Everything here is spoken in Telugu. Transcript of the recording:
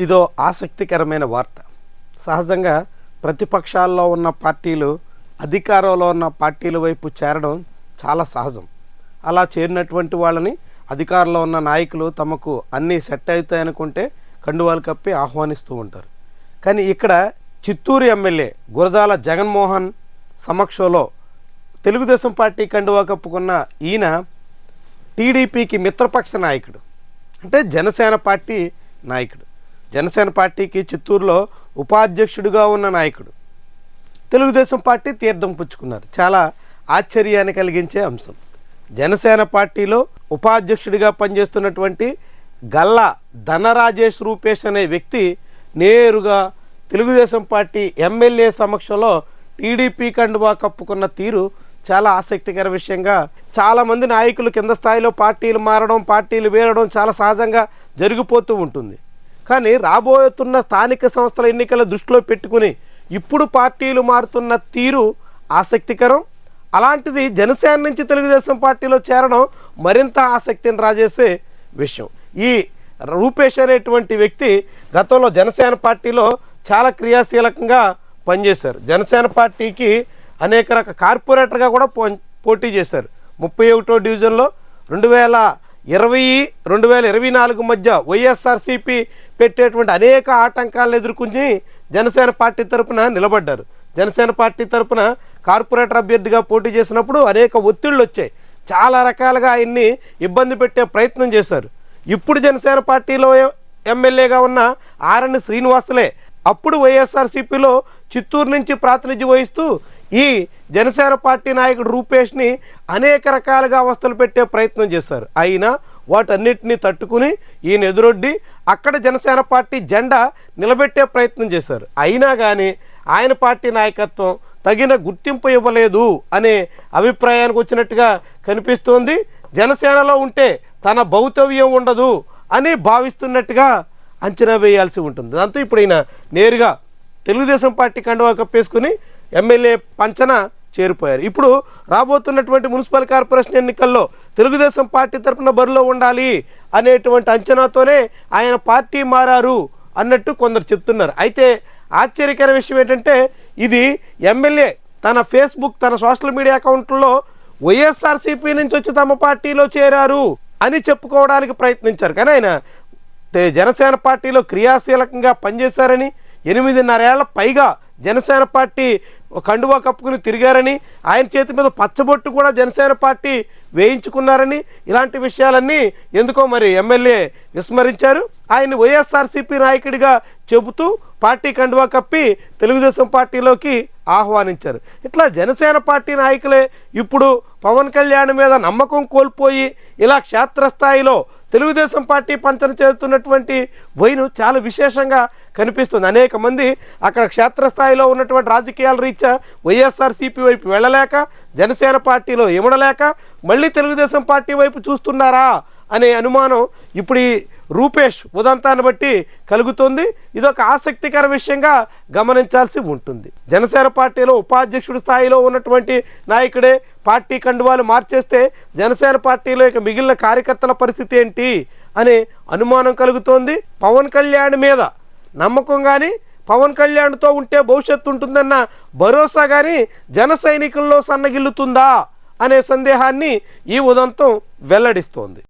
ఇదో ఆసక్తికరమైన వార్త. సహజంగా ప్రతిపక్షాల్లో ఉన్న పార్టీలు అధికారంలో ఉన్న పార్టీల వైపు చేరడం చాలా సహజం. అలా చేరినటువంటి వాళ్ళని అధికారంలో ఉన్న నాయకులు తమకు అన్నీ సెట్ అవుతాయనుకుంటే కండువాలు కప్పి ఆహ్వానిస్తూ ఉంటారు. కానీ ఇక్కడ చిత్తూరు ఎమ్మెల్యే గురజాల జగన్మోహన్ సమక్షంలో తెలుగుదేశం పార్టీ కండువా కప్పుకున్న ఈయన టీడీపీకి మిత్రపక్ష నాయకుడు. అంటే జనసేన పార్టీ నాయకుడు. జనసేన పార్టీకి చిత్తూరులో ఉపాధ్యక్షుడిగా ఉన్న నాయకుడు. తెలుగుదేశం పార్టీ తీర్థం పుచ్చుకున్నారు. చాలా ఆశ్చర్యాన్ని కలిగించే అంశం. జనసేన పార్టీలో ఉపాధ్యక్షుడిగా పనిచేస్తున్నటువంటి గల్లా ధనరాజేష్ రూపేష్ అనే వ్యక్తి నేరుగా తెలుగుదేశం పార్టీ ఎమ్మెల్యే సమక్షంలో టీడీపీ కండువా కప్పుకున్న తీరు చాలా ఆసక్తికర విషయంగా చాలామంది నాయకులు కింద స్థాయిలో పార్టీలు మారడం పార్టీలు వేరడం చాలా సహజంగా జరిగిపోతూ ఉంటుంది. కానీ రాబోతున్న స్థానిక సంస్థల ఎన్నికల దృష్టిలో పెట్టుకుని ఇప్పుడు పార్టీలు మారుతున్న తీరు ఆసక్తికరం. అలాంటిది జనసేన నుంచి తెలుగుదేశం పార్టీలో చేరడం మరింత ఆసక్తిని రాజేసే విషయం. ఈ రూపేష్ అనేటువంటి వ్యక్తి గతంలో జనసేన పార్టీలో చాలా క్రియాశీలకంగా పనిచేశారు. జనసేన పార్టీకి అనేక రక కార్పొరేటర్గా కూడా పో పోటీ చేశారు. ముప్పై ఒకటో డివిజన్లో రెండు వేల ఇరవై రెండు వేల ఇరవై నాలుగు మధ్య వైఎస్ఆర్సీపీ పెట్టేటువంటి అనేక ఆటంకాలను ఎదుర్కొని జనసేన పార్టీ తరపున నిలబడ్డారు. జనసేన పార్టీ తరపున కార్పొరేటర్ అభ్యర్థిగా పోటీ చేసినప్పుడు అనేక ఒత్తిళ్ళు వచ్చాయి. చాలా రకాలుగా ఆయన్ని ఇబ్బంది పెట్టే ప్రయత్నం చేశారు. ఇప్పుడు జనసేన పార్టీలో ఎమ్మెల్యేగా ఉన్న ఆర్ఎన్ శ్రీనివాసులే అప్పుడు వైఎస్ఆర్సీపీలో చిత్తూరు నుంచి ప్రాతినిధ్యం వహిస్తూ ఈ జనసేన పార్టీ నాయకుడు రూపేష్ని అనేక రకాలుగా అవస్థలు పెట్టే ప్రయత్నం చేశారు. అయినా వాటన్నిటిని తట్టుకుని ఈయన ఎదురొడ్డి అక్కడ జనసేన పార్టీ జెండా నిలబెట్టే ప్రయత్నం చేశారు. అయినా కానీ ఆయన పార్టీ నాయకత్వం తగిన గుర్తింపు ఇవ్వలేదు అనే అభిప్రాయానికి వచ్చినట్టుగా కనిపిస్తోంది. జనసేనలో ఉంటే తన భౌతవ్యం ఉండదు అని భావిస్తున్నట్టుగా అంచనా వేయాల్సి ఉంటుంది. దాంతో ఇప్పుడు ఈయన నేరుగా తెలుగుదేశం పార్టీ కండువా కప్పేసుకుని ఎమ్మెల్యే పంచన చేరిపోయారు. ఇప్పుడు రాబోతున్నటువంటి మున్సిపల్ కార్పొరేషన్ ఎన్నికల్లో తెలుగుదేశం పార్టీ తరఫున బరిలో ఉండాలి అనేటువంటి అంచనాతోనే ఆయన పార్టీ మారారు అన్నట్టు కొందరు చెప్తున్నారు. అయితే ఆశ్చర్యకర విషయం ఏంటంటే ఇది ఎమ్మెల్యే తన ఫేస్బుక్ తన సోషల్ మీడియా అకౌంట్లో వైఎస్ఆర్సీపీ నుంచి వచ్చి తమ పార్టీలో చేరారు అని చెప్పుకోవడానికి ప్రయత్నించారు. కానీ ఆయన జనసేన పార్టీలో క్రియాశీలకంగా పనిచేశారని ఎనిమిదిన్నరేళ్ళ పైగా జనసేన పార్టీ కండువా కప్పుకుని తిరిగారని ఆయన చేతి మీద పచ్చబొట్టు కూడా జనసేన పార్టీ వేయించుకున్నారని ఇలాంటి విషయాలన్నీ ఎందుకో మరి ఎమ్మెల్యే విస్మరించారు. ఆయన వైఎస్ఆర్సీపీ నాయకుడిగా చెబుతూ పార్టీ కండువా కప్పి తెలుగుదేశం పార్టీలోకి ఆహ్వానించారు. ఇట్లా జనసేన పార్టీ నాయకులే ఇప్పుడు పవన్ కళ్యాణ్ మీద నమ్మకం కోల్పోయి ఇలా క్షేత్రస్థాయిలో తెలుగుదేశం పార్టీ పంచన చేస్తున్నటువంటి వైను చాలా విశేషంగా కనిపిస్తుంది. అనేక మంది అక్కడ క్షేత్రస్థాయిలో ఉన్నటువంటి రాజకీయాల రీత్యా వైఎస్ఆర్సీపీ వైపు వెళ్ళలేక జనసేన పార్టీలో ఇమడలేక మళ్ళీ తెలుగుదేశం పార్టీ వైపు చూస్తున్నారా అనే అనుమానం ఇప్పుడు ఈ రూపేష్ ఉదంతాన్ని బట్టి కలుగుతుంది. ఇదొక ఆసక్తికర విషయంగా గమనించాల్సి ఉంటుంది. జనసేన పార్టీలో ఉపాధ్యక్షుడి స్థాయిలో ఉన్నటువంటి నాయకుడే పార్టీ కండువాలు మార్చేస్తే జనసేన పార్టీలో ఇక మిగిలిన కార్యకర్తల పరిస్థితి ఏంటి అనే అనుమానం కలుగుతోంది. పవన్ కళ్యాణ్ మీద నమ్మకం కానీ పవన్ కళ్యాణ్తో ఉంటే భవిష్యత్తు ఉంటుందన్న భరోసా కానీ జన సైనికుల్లో సన్నగిల్లుతుందా అనే సందేహాన్ని ఈ ఉదంతం వెల్లడిస్తోంది.